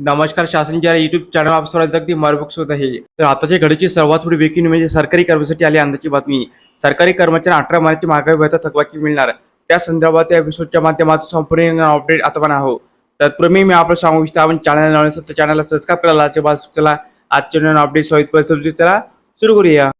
नमस्कार शासनच्या YouTube channel आप सर्वांचं अगदी मार्बक्स होत आहे. तर आताच्या घडीची सर्वात मोठी ब्रेकिंग म्हणजे सरकारी कर्मचारी आली अंदाची बातमी. सरकारी कर्मचारी अठरा महिन्याची महागाई भत्ता थकबाकी मिळणार. त्या संदर्भात या एपिसोडच्या माध्यमातून संपूर्ण अपडेट आता पण आहो तत्पूर्वी मी आपलं सांगू इच्छितो आपण चॅनल तर चॅनलला सबस्क्राईब करायला चला चला आजच्या नवीन अपडेट सहित चला सुरू करूया.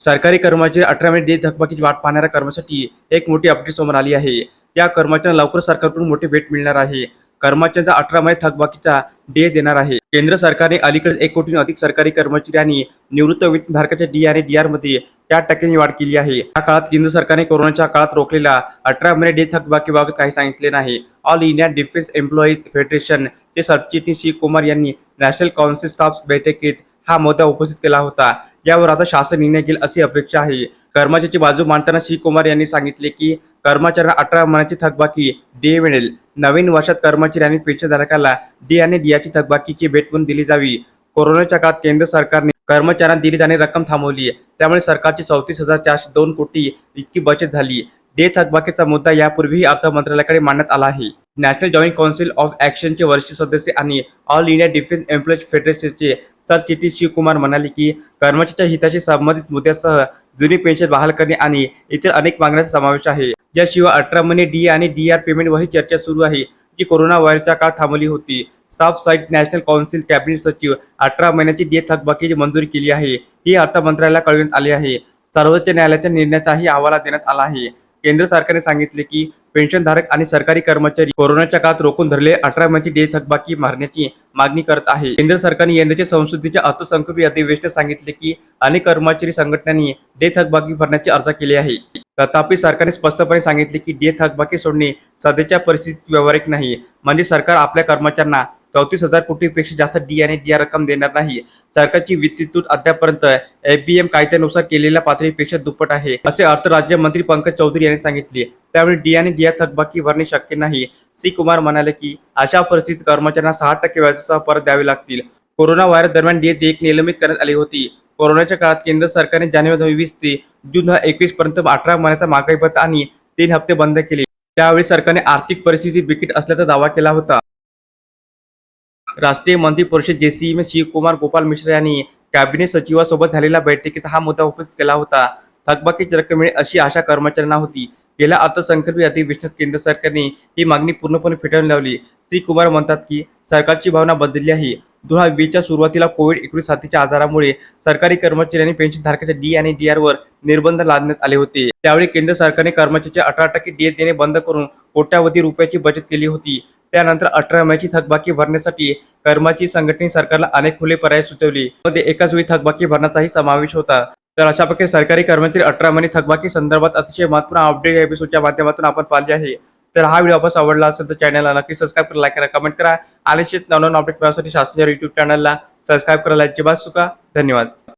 सरकारी कर्मचारी अठरा महिने डे थकबाकीची वाट पाहणाऱ्या कर्मचारी एक मोठी अपडेट समोर आली आहे. या कर्मचाऱ्यांना लवकर सरकारकडून मोठी भेट मिळणार आहे. कर्मचाऱ्यांचा अठरा महिने थकबाकीचा डे देणार आहे. केंद्र सरकारने अलीकडे एक कोटी अधिक सरकारी कर्मचारी आणि निवृत्त वेतनधारकाच्या डी आणि डी आरमध्ये चार टक्क्यांनी वाढ केली आहे. या काळात केंद्र सरकारने कोरोनाच्या काळात रोखलेला अठरा महिने डे थकबाकीबाबत काही सांगितले नाही. All India defence employees federation ते सरचिटणीस सी कुमार यांनी नॅशनल काउन्सिल स्टाफ बैठकीत हा मुद्दा उपस्थित केला होता. यावर आता शासन निर्णय घेईल अशी अपेक्षा आहे. कर्मचाऱ्याची बाजू मांडताना श्री कुमार यांनी सांगितले की कर्मचाऱ्यांना अठरा महिन्याची थकबाकी डी मिळेल. नवीन वर्षात कर्मचारी आणि पेन्शनधारकाला डी आणि डीआची थकबाकीची भेट म्हणून दिली जावी. कोरोनाच्या काळात केंद्र सरकारने कर्मचाऱ्यांना दिली जाणारी रक्कम थांबवली. त्यामुळे सरकारची चौतीस हजार चारशे दोन कोटी इतकी बचत झाली. डे थकबाकीचा मुद्दा यापूर्वीही अर्थ मंत्रालयाकडे मांडण्यात आला आहे. नॅशनल जॉईंट काउन्सिल ऑफ ऍक्शनचे वरिष्ठ सदस्य आणि ऑल इंडिया डिफेन्स एम्प्लॉईज फेडरेशनचे सरचिटणीस शिवकुमार म्हणाले की कर्मचाऱ्याच्या हिताशी संबंधित मुद्द्यासह जुनी पेन्शन बहाल करणे आणि इतर अनेक मागण्यांचा समावेश आहे. याशिवाय अठरा महिने डी आणि डी आर पेमेंटवरही चर्चा सुरू आहे जी कोरोना व्हायरसच्या काळात थांबवली होती. Staff side national council cabinet सचिव अठरा महिन्याची डी थकबाकीची मंजुरी केली आहे. ही अर्थ मंत्रालयाला कळविण्यात आली आहे. सर्वोच्च न्यायालयाच्या निर्णयाचाही अहवाला देण्यात आला आहे. केंद्र सरकारने सांगितले की पेन्शनधारक आणि सरकारी कर्मचारी कोरोनाच्या काळात रोखून धरले अठरा महिन्याची डे थकबाकी मारण्याची मागणी करत आहे. केंद्र सरकारने यंदाच्या संसदेच्या अर्थसंकल्पीय अधिवेशनात सांगितले की अनेक कर्मचारी संघटनांनी डे थकबाकी भरण्याची अर्ज केली आहे. तथापि सरकारने स्पष्टपणे सांगितले की डे थकबाकी सोडणे सध्याच्या परिस्थितीत व्यावहारिक नाही. म्हणजे सरकार आपल्या कर्मचाऱ्यांना चौतीस हजार कोटीपेक्षा जास्त डी आणि डी आर रक्कम देणार नाही. सरकारची वित्तीय तूट अद्यापर्यंत एफबीएम कायद्यानुसार केलेल्या पातळीपेक्षा दुप्पट आहे असे अर्थ राज्यमंत्री पंकज चौधरी यांनी सांगितले. त्यावेळी डी आणि थकबाकी भरणे शक्य नाही. सी कुमार म्हणाले की अशा परिस्थितीत कर्मचाऱ्यांना सहा टक्के व्याजासह परत द्यावे लागतील. कोरोना व्हायरस दरम्यान डी एक निलंबित करण्यात आली होती. कोरोनाच्या काळात केंद्र सरकारने जानेवारी वीस ते जून एकवीस पर्यंत अठरा महिन्याचा महागाई भत्ता आणि तीन हप्ते बंद केले. त्यावेळी सरकारने आर्थिक परिस्थिती बिकट असल्याचा दावा केला होता. राष्ट्रीय मंत्री परिषद जेसीएम शिवकुमार गोपाल मिश्रा यांनी कॅबिनेट सचिवासोबत झालेल्या बैठकीत हा मुद्दा उपस्थित केला होता. थकबाकीची रक्कम मिळेल अशी आशा कर्मचाऱ्यांना होती. गेल्या अर्थसंकल्पीय अधिवेशनात केंद्र सरकारने ही मागणी पूर्णपणे फेटाळून लावली. श्री कुमार म्हणतात की सरकारची भावना बदलली आहे. दोन हजार वीसच्या सुरुवातीला कोविड एकोणीस साथीच्या आजारामुळे सरकारी कर्मचारी आणि पेन्शनधारकाच्या डी आणि डी आर वर निर्बंध लादण्यात आले होते. त्यावेळी केंद्र सरकारने कर्मचाऱ्याचे अठरा टक्के डी देणे बंद करून कोट्यावधी रुपयाची बचत केली होती. त्यानंतर अठरा मेची थकबाकी भरण्यासाठी कर्मचारी संघटने सरकारला अनेक खुले पर्याय सुचवले. मध्ये एकाच वेळी थकबाकी भरण्याचाही समावेश होता. तर अशा प्रकारे सरकारी कर्मचारी अठरा महिने थकबाकी संदर्भात अतिशय महत्त्वपूर्ण अपडेट या एपिसोडच्या माध्यमातून आपण पाहिले आहे. तर हा व्हिडिओ आपण आवडला असेल तर चॅनलला नक्की सबस्क्राईब करा लाईक करा कमेंट करा. आलेच नवनवीन अपडेट मिळवण्यासाठी शासनाच्या युट्यूब चॅनलला सबस्क्राईब करायला अजिबात चुका. धन्यवाद.